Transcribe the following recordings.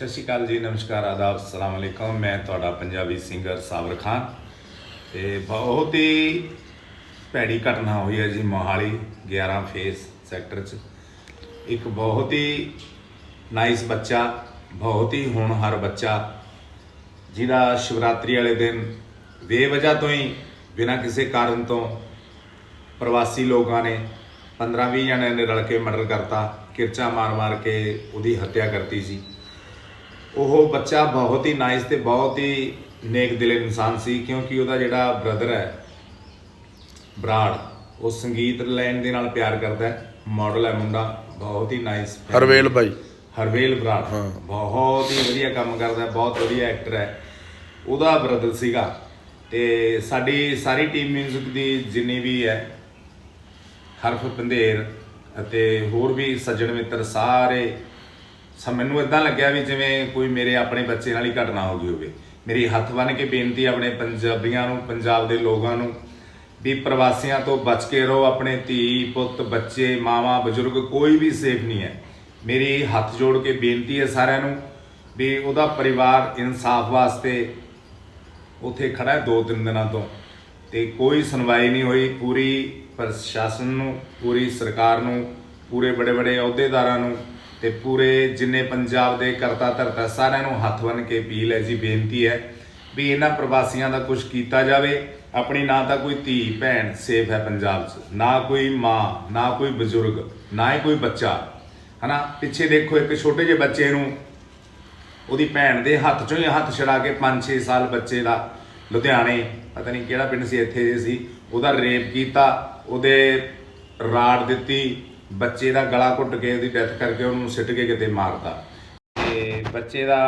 ਸਤਿ ਸ਼੍ਰੀ ਅਕਾਲ ਜੀ, ਨਮਸਕਾਰ, ਆਦਾਬ ਸਲਾਮ ਅਲੈਕਮ। ਮੈਂ ਤੁਹਾਡਾ ਪੰਜਾਬੀ ਸਿੰਗਰ ਸਾਬਰ ਖਾਨ। ਤੇ ਬਹੁਤ ਹੀ ਭੈੜੀ ਘਟਨਾ ਹੋਈ ਹੈ ਜੀ, ਮੋਹਾਲੀ 11 ਫੇਸ ਸੈਕਟਰ 'ਚ। ਇੱਕ ਬਹੁਤ ਹੀ ਨਾਈਸ ਬੱਚਾ, ਬਹੁਤ ਹੀ ਹੋਣਹਾਰ ਬੱਚਾ, ਜਿਹਦਾ ਸ਼ਿਵਰਾਤਰੀ ਵਾਲੇ ਦਿਨ ਬੇਵਜ੍ਹਾ ਤੋਂ ਹੀ ਬਿਨਾਂ ਕਿਸੇ ਕਾਰਨ ਤੋਂ ਪ੍ਰਵਾਸੀ ਲੋਕਾਂ ਨੇ 15-20 ਜਣਿਆਂ ਨੇ ਰਲ ਕੇ ਮਰਡਰ ਕਰਤਾ, ਕਿਰਚਾ ਮਾਰ-ਮਾਰ ਕੇ ਉਹਦੀ ਹੱਤਿਆ ਕਰਤੀ ਸੀ। ਉਹ ਬੱਚਾ ਬਹੁਤ ਹੀ ਨਾਈਸ ਤੇ ਬਹੁਤ ਹੀ ਨੇਕ ਦਿਲ ਇਨਸਾਨ ਸੀ ਕਿਉਂਕਿ ਉਹਦਾ ਜਿਹੜਾ ਬ੍ਰਦਰ ਹੈ ਬਰਾੜ ਉਹ ਸੰਗੀਤ ਲਾਈਨ ਦੇ ਨਾਲ ਪਿਆਰ ਕਰਦਾ ਹੈ ਮਾਡਲ ਹੈ ਮੁੰਡਾ ਬਹੁਤ ਹੀ ਨਾਈਸ ਹਰਵੇਲ ਬਾਈ। ਹਰਵੇਲ ਬਰਾੜ ਬਹੁਤ ਹੀ ਵਧੀਆ ਕੰਮ ਕਰਦਾ ਹੈ, ਬਹੁਤ ਵਧੀਆ ਐਕਟਰ ਹੈ। ਉਹਦਾ ਬ੍ਰਦਰ ਸੀਗਾ ਤੇ ਸਾਡੀ ਸਾਰੀ ਟੀਮ ਮਿਊਜ਼ਿਕ ਦੀ ਜਿੰਨੀ ਵੀ ਹੈ ਹਰਫ ਪੰਧੇਰ ਅਤੇ ਹੋਰ ਵੀ ਸੱਜਣ ਮਿੱਤਰ ਸਾਰੇ ਸਭ ਮੈਨੂੰ ਇਦਾਂ ਲੱਗਿਆ ਵੀ ਜਿਵੇਂ ਕੋਈ ਮੇਰੇ ਆਪਣੇ ਬੱਚੇ ਨਾਲ ਹੀ ਘਟਨਾ ਹੋ ਗਈ ਹੋਵੇ। ਮੇਰੀ ਹੱਥ ਬੰਨ ਕੇ ਬੇਨਤੀ ਆਪਣੇ ਪੰਜਾਬੀਆਂ ਨੂੰ, ਪੰਜਾਬ ਦੇ ਲੋਕਾਂ ਨੂੰ ਵੀ ਪ੍ਰਵਾਸੀਆਂ ਤੋਂ ਬਚ ਕੇ ਰਹੋ, ਆਪਣੇ ਧੀ, ਪੁੱਤ, ਬੱਚੇ, ਮਾਵਾਂ, ਬਜ਼ੁਰਗ, ਕੋਈ ਵੀ ਸੇਫ ਨਹੀਂ ਹੈ। ਮੇਰੀ ਹੱਥ ਜੋੜ ਕੇ ਬੇਨਤੀ ਹੈ ਸਾਰਿਆਂ ਨੂੰ ਵੀ ਉਹਦਾ ਪਰਿਵਾਰ ਇਨਸਾਫ ਵਾਸਤੇ ਉੱਥੇ ਖੜਾ ਹੈ ਦੋ ਤਿੰਨ ਦਿਨਾਂ ਤੋਂ। ਤੇ ਕੋਈ ਸੁਣਵਾਈ ਨਹੀਂ ਹੋਈ, ਪੂਰੀ ਪ੍ਰਸ਼ਾਸਨ ਨੂੰ, ਪੂਰੀ ਸਰਕਾਰ ਨੂੰ, ਪੂਰੇ ਬੜੇ ਬੜੇ ਅਹੁਦੇਦਾਰਾਂ ਨੂੰ ਤੇ ਪੂਰੇ ਜਿੰਨੇ ਪੰਜਾਬ ਦੇ ਕਰਤਾ ਧਰਤਾ ਸਾਰਿਆਂ ਨੂੰ ਹੱਥ ਬੰਨ ਕੇ ਅਪੀਲ ਹੈ ਜੀ, ਬੇਨਤੀ ਹੈ ਵੀ ਇਹਨਾਂ ਪ੍ਰਵਾਸੀਆਂ ਦਾ ਕੁਝ ਕੀਤਾ ਜਾਵੇ। ਆਪਣੀ ਨਾ ਤਾਂ ਕੋਈ ਧੀ, ਭੈਣ ਸੇਫ ਹੈ ਪੰਜਾਬ 'ਚ, ਨਾ ਕੋਈ ਮਾਂ, ਨਾ ਕੋਈ ਬਜ਼ੁਰਗ, ਨਾ ਹੀ ਕੋਈ ਬੱਚਾ, ਹਨਾ? ਪਿੱਛੇ ਦੇਖੋ, ਇੱਕ ਛੋਟੇ ਜਿਹੇ ਬੱਚੇ ਨੂੰ ਉਹਦੀ ਭੈਣ ਦੇ ਹੱਥ ਚੋਂ ਹੀ ਹੱਥ ਛੜਾ ਕੇ 5-6 ਸਾਲ ਬੱਚੇ ਦਾ ਲੁਧਿਆਣੇ, ਪਤਾ ਨਹੀਂ ਕਿਹੜਾ ਪਿੰਡ ਸੀ, ਇੱਥੇ ਜੇ ਸੀ, ਉਹਦਾ ਰੇਪ ਕੀਤਾ, ਉਹਦੇ ਰਾੜ ਦਿੱਤੀ ਬੱਚੇ ਦਾ ਗਲਾ ਘੁੱਟ ਕੇ ਉਹਦੀ ਡੈਥ ਕਰਕੇ ਉਹਨੂੰ ਸਿੱਟ ਕੇ ਕਿਤੇ ਮਾਰਤਾ। ਤੇ ਬੱਚੇ ਦਾ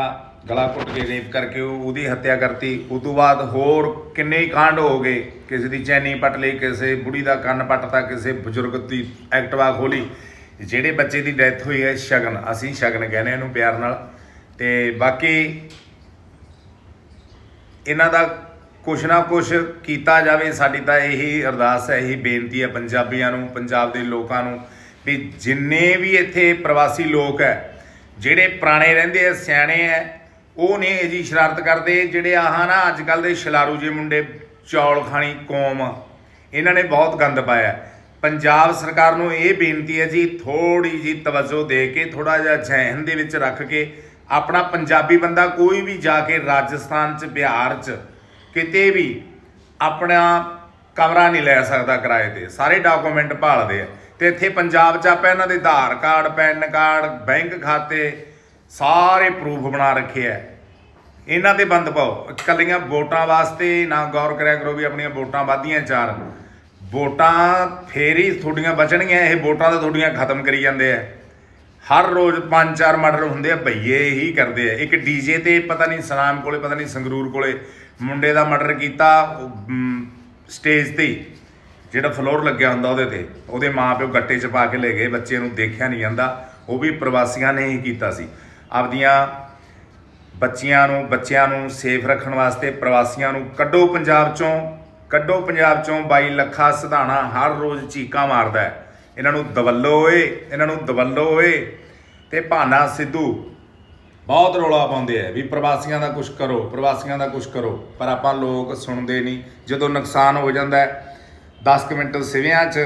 ਗਲਾ ਘੁੱਟ ਕੇ ਰੇਪ ਕਰਕੇ ਉਹਦੀ ਹੱਤਿਆ ਕਰਤੀ। ਉਸ ਤੋਂ ਬਾਅਦ ਹੋਰ ਕਿੰਨੇ ਹੀ ਕਾਂਡ ਹੋ ਗਏ। ਕਿਸੇ ਦੀ ਚੈਨੀ ਪੱਟ ਲਈ, ਕਿਸੇ ਬੁੜੀ ਦਾ ਕੰਨ ਪੱਟਤਾ, ਕਿਸੇ ਬਜ਼ੁਰਗ ਦੀ ਐਕਟਵਾ ਖੋਲੀ। ਜਿਹੜੇ ਬੱਚੇ ਦੀ ਡੈਥ ਹੋਈ ਹੈ, ਸ਼ਗਨ, ਅਸੀਂ ਸ਼ਗਨ ਕਹਿੰਦੇ ਇਹਨੂੰ ਪਿਆਰ ਨਾਲ। ਤੇ ਬਾਕੀ ਇਹਨਾਂ ਦਾ ਕੁਛ ਨਾ ਕੁਛ ਕੀਤਾ ਜਾਵੇ, ਸਾਡੀ ਤਾਂ ਇਹੀ ਅਰਦਾਸ ਹੈ, ਇਹੀ ਬੇਨਤੀ ਹੈ ਪੰਜਾਬੀਆਂ ਨੂੰ, ਪੰਜਾਬ ਦੇ ਲੋਕਾਂ ਨੂੰ। ਵੀ ਜਿੰਨੇ ਵੀ ਇੱਥੇ ਪ੍ਰਵਾਸੀ ਲੋਕ ਹੈ, ਜਿਹੜੇ ਪੁਰਾਣੇ ਰਹਿੰਦੇ ਆ, ਸਿਆਣੇ ਹੈ ਉਹ ਨੇ ਇਹ ਜੀ ਸ਼ਰਾਰਤ ਕਰਦੇ। ਜਿਹੜੇ ਆਹ ਨਾ ਅੱਜ ਕੱਲ ਦੇ ਛਲਾਰੂ ਜੇ ਮੁੰਡੇ, ਚੌਲ ਖਾਣੀ ਕੌਮ, ਇਹਨਾਂ ਨੇ ਬਹੁਤ ਗੰਦ ਪਾਇਆ। ਪੰਜਾਬ ਸਰਕਾਰ ਨੂੰ ਇਹ ਬੇਨਤੀ ਹੈ ਜੀ ਥੋੜੀ ਜੀ ਤਵੱਜੋ ਦੇ ਕੇ ਥੋੜਾ ਜਿਹਾ ਜ਼ਹਿਨ ਦੇ ਵਿੱਚ ਰੱਖ ਕੇ, ਆਪਣਾ ਪੰਜਾਬੀ ਬੰਦਾ ਕੋਈ ਵੀ ਜਾ ਕੇ ਰਾਜਸਥਾਨ ਚ, ਬਿਹਾਰ ਚ, ਕਿਤੇ ਵੀ ਆਪਣਾ ਕਮਰਾ ਨਹੀਂ ਲੈ ਸਕਦਾ ਕਿਰਾਏ ਤੇ। ਸਾਰੇ ਡਾਕੂਮੈਂਟ ਭਾਲਦੇ ਆ। ਤੇ ਇੱਥੇ ਪੰਜਾਬ ਚ ਆਪਾਂ ਇਹਨਾਂ ਦੇ Aadhaar card pan card bank ਖਾਤੇ ਸਾਰੇ ਪ੍ਰੂਫ ਬਣਾ ਰੱਖੇ ਆ। ਇਹਨਾਂ ਤੇ ਬੰਦ ਪਾਓ। ਇਕੱਲੀਆਂ ਵੋਟਾਂ ਵਾਸਤੇ ਨਾ ਗੌਰ ਕਰਿਆ ਕਰੋ ਵੀ ਆਪਣੀਆਂ ਵੋਟਾਂ ਵਾਧੀਆਂ ਚਾਰ। ਵੋਟਾਂ ਫੇਰ ਹੀ ਤੁਹਾਡੀਆਂ ਬਚਣਗੀਆਂ ਇਹ ਵੋਟਾਂ ਤਾਂ ਤੁਹਾਡੀਆਂ ਖਤਮ ਕਰੀ ਜਾਂਦੇ ਆ। ਹਰ ਰੋਜ਼ ਪੰਜ ਚਾਰ ਮਰਡਰ ਹੁੰਦੇ ਆ ਭਈਏ ਹੀ ਕਰਦੇ ਆ। ਇੱਕ ਡੀਜੇ ਤੇ ਪਤਾ ਨਹੀਂ ਸਨਾਮ ਕੋਲੇ ਪਤਾ ਨਹੀਂ ਸੰਗਰੂਰ ਕੋਲੇ ਮੁੰਡੇ ਦਾ ਮਰਡਰ ਕੀਤਾ ਸਟੇਜ ਤੇ ਹੀ, ਜਿਹੜਾ ਫਲੋਰ ਲੱਗਿਆ ਹੁੰਦਾ ਉਹਦੇ ਤੇ, ਉਹਦੇ ਮਾਪਿਓ ਗੱਟੇ 'ਚ ਪਾ ਕੇ ਲੈ ਗਏ, ਬੱਚੇ ਨੂੰ ਦੇਖਿਆ ਨਹੀਂ ਜਾਂਦਾ, ਉਹ ਵੀ ਪ੍ਰਵਾਸੀਆਂ ਨੇ ਹੀ ਕੀਤਾ ਸੀ। ਆਪਦੀਆਂ ਬੱਚਿਆਂ ਨੂੰ ਬੱਚਿਆਂ ਨੂੰ ਸੇਫ ਰੱਖਣ ਵਾਸਤੇ ਪ੍ਰਵਾਸੀਆਂ ਨੂੰ ਕੱਢੋ ਪੰਜਾਬ ਚੋਂ, ਕੱਢੋ ਪੰਜਾਬ ਚੋਂ 22 ਲੱਖਾ ਸਿਧਾਣਾ ਹਰ ਰੋਜ਼ ਚੀਕਾਂ ਮਾਰਦਾ ਹੈ। ਇਹਨਾਂ ਨੂੰ ਦਵੱਲੋ ਓਏ, ਇਹਨਾਂ ਨੂੰ ਦਵੱਲੋ ਓਏ। ਤੇ ਭਾਨਾ ਸਿੱਧੂ ਬਹੁਤ ਰੌਲਾ ਪਾਉਂਦੇ ਆ ਵੀ ਪ੍ਰਵਾਸੀਆਂ ਦਾ ਕੁਝ ਕਰੋ, ਪ੍ਰਵਾਸੀਆਂ ਦਾ ਕੁਝ ਕਰੋ, ਪਰ ਆਪਾਂ ਲੋਕ ਸੁਣਦੇ ਨਹੀਂ। ਜਦੋਂ ਨੁਕਸਾਨ ਹੋ ਜਾਂਦਾ ਹੈ 10 ਕੁ ਮਿੰਟ ਸਿਵਿਆਂ 'ਚ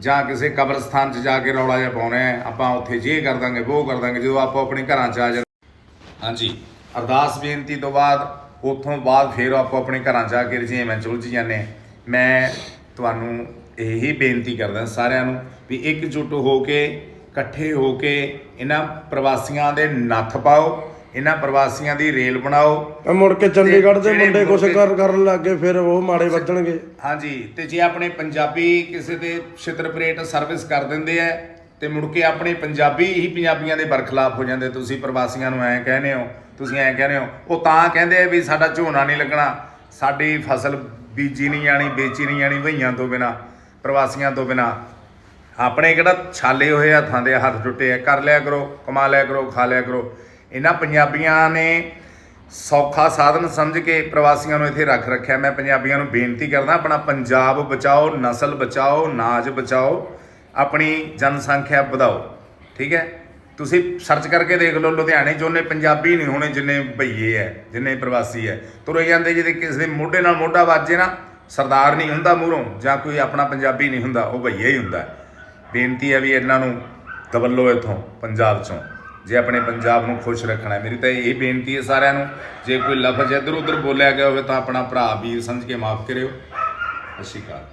ਜਾਂ ਕਿਸੇ ਕਬਰਸਤਾਨ 'ਚ ਜਾ ਕੇ ਰੌਲਾ ਜਿਹਾ ਪਾਉਣਾ ਆਪਾਂ ਉੱਥੇ ਜੇ ਕਰ ਦਾਂਗੇ ਉਹ ਕਰ ਦਾਂਗੇ, ਜਦੋਂ ਆਪਾਂ ਆਪਣੇ ਘਰਾਂ 'ਚ ਆ ਜਾ ਹਾਂਜੀ, ਅਰਦਾਸ ਬੇਨਤੀ ਤੋਂ ਬਾਅਦ, ਉਥੋਂ ਬਾਅਦ ਫਿਰ ਆਪੋ ਆਪਣੇ ਘਰਾਂ 'ਚ ਆ ਕੇ ਰਜੇਵੇਂ ਚ ਉਲਝ ਜਾਂਦੇ ਹਾਂ। ਮੈਂ ਤੁਹਾਨੂੰ ਇਹੀ ਬੇਨਤੀ ਕਰਦਾ ਸਾਰਿਆਂ ਨੂੰ ਵੀ ਇਕਜੁੱਟ ਹੋ ਕੇ, ਇਕੱਠੇ ਹੋ ਕੇ ਇਹਨਾਂ ਪ੍ਰਵਾਸੀਆਂ ਦੇ ਨੱਥ ਪਾਓ ਇਹਨਾਂ ਪ੍ਰਵਾਸੀਆਂ ਦੀ ਰੇਲ ਬਣਾਓ। ਆ ਮੁੜ ਕੇ ਚੰਡੀਗੜ੍ਹ ਦੇ ਜਿਹੜੇ ਮੁੰਡੇ ਕੁਛ ਮੁੜ ਕੇ- ਕਰ ਕਰਨ ਲੱਗੇ ਫਿਰ ਉਹ ਮਾੜੇ ਵੱਜਣਗੇ ਹਾਂਜੀ ਤੇ ਜੇ ਆਪਣੇ ਪੰਜਾਬੀ ਕਿਸੇ ਦੇ ਛਿੱਤਰਪਰੇਟ ਸਰਵਿਸ ਕਰ ਦਿੰਦੇ ਆ ਤੇ ਮੁੜ ਕੇ ਆਪਣੇ ਪੰਜਾਬੀ ਹੀ ਪੰਜਾਬੀਆਂ ਦੇ ਬਰਖਲਾਫ ਹੋ ਜਾਂਦੇ ਤੁਸੀਂ ਪ੍ਰਵਾਸੀਆਂ ਨੂੰ ਐਂ ਕਹਿੰਦੇ ਹੋ ਤੁਸੀਂ ਐਂ ਕਹਿੰਦੇ ਹੋ ਉਹ ਤਾਂ ਕਹਿੰਦੇ ਆ ਵੀ ਸਾਡਾ ਝੋਨਾ ਨਹੀਂ ਲੱਗਣਾ ਸਾਡੀ ਫਸਲ ਬੀਜੀ ਨਹੀਂ ਜਾਣੀ ਵੇਚੀ ਨਹੀਂ ਜਾਣੀ ਭਈਆਂ ਤੋਂ ਬਿਨਾ ਪ੍ਰਵਾਸੀਆਂ ਤੋਂ ਬਿਨਾ। ਆਪਣੇ ਕਿਹੜਾ ਛਾਲੇ ਹੋਏ ਹੱਥਾਂ ਦੇ ਹੱਥ ਟੁੱਟੇ ਆ ਕਰ ਲਿਆ ਕਰੋ ਕਮਾ ਲਿਆ ਕਰੋ ਖਾ ਲਿਆ ਕਰੋ। ਇਹਨਾਂ ਪੰਜਾਬੀਆਂ ਨੇ ਸੌਖਾ ਸਾਧਨ ਸਮਝ ਕੇ ਪ੍ਰਵਾਸੀਆਂ ਨੂੰ ਇੱਥੇ ਰੱਖ ਰੱਖਿਆ। ਮੈਂ ਪੰਜਾਬੀਆਂ ਨੂੰ ਬੇਨਤੀ ਕਰਦਾ, ਆਪਣਾ ਪੰਜਾਬ ਬਚਾਓ, ਨਸਲ ਬਚਾਓ, ਨਾਜ ਬਚਾਓ, ਆਪਣੀ ਜਨਸੰਖਿਆ ਵਧਾਓ। ਠੀਕ ਹੈ? ਤੁਸੀਂ ਸਰਚ ਕਰਕੇ ਦੇਖ ਲਓ, ਲੁਧਿਆਣੇ 'ਚ ਉਹਨੇ ਪੰਜਾਬੀ ਨਹੀਂ ਹੋਣੇ ਜਿੰਨੇ ਭਈਏ ਐ, ਜਿੰਨੇ ਪ੍ਰਵਾਸੀ ਐ। ਤੁਰੇ ਜਾਂਦੇ ਜਿਹਦੇ ਕਿਸੇ ਦੇ ਮੋਢੇ ਨਾਲ ਮੋਢਾ ਵੱਜੇ ਨਾ, ਸਰਦਾਰ ਨਹੀਂ ਹੁੰਦਾ ਮੂਹਰੋਂ, ਜਾਂ ਕੋਈ ਆਪਣਾ ਪੰਜਾਬੀ ਨਹੀਂ ਹੁੰਦਾ, ਉਹ ਭਈਆ ਹੀ ਹੁੰਦਾ। ਬੇਨਤੀ ਹੈ ਵੀ ਇਹਨਾਂ ਨੂੰ ਦਬੱਲੋ ਇੱਥੋਂ, ਪੰਜਾਬ 'ਚੋਂ। ਜੇ ਆਪਣੇ ਪੰਜਾਬ ਨੂੰ ਖੁਸ਼ ਰੱਖਣਾ ਹੈ। ਮੇਰੀ ਤਾਂ ਇਹ ਬੇਨਤੀ ਹੈ ਸਾਰਿਆਂ ਨੂੰ, ਜੇ ਕੋਈ ਲਫ਼ਜ਼ ਇੱਧਰ ਉੱਧਰ ਬੋਲਿਆ ਗਿਆ ਹੋਵੇ ਤਾਂ ਆਪਣਾ ਭਰਾ ਵੀਰ ਸਮਝ ਕੇ ਮਾਫ ਕਰਿਓ। ਸਤਿ ਸ਼੍ਰੀ ਅਕਾਲ।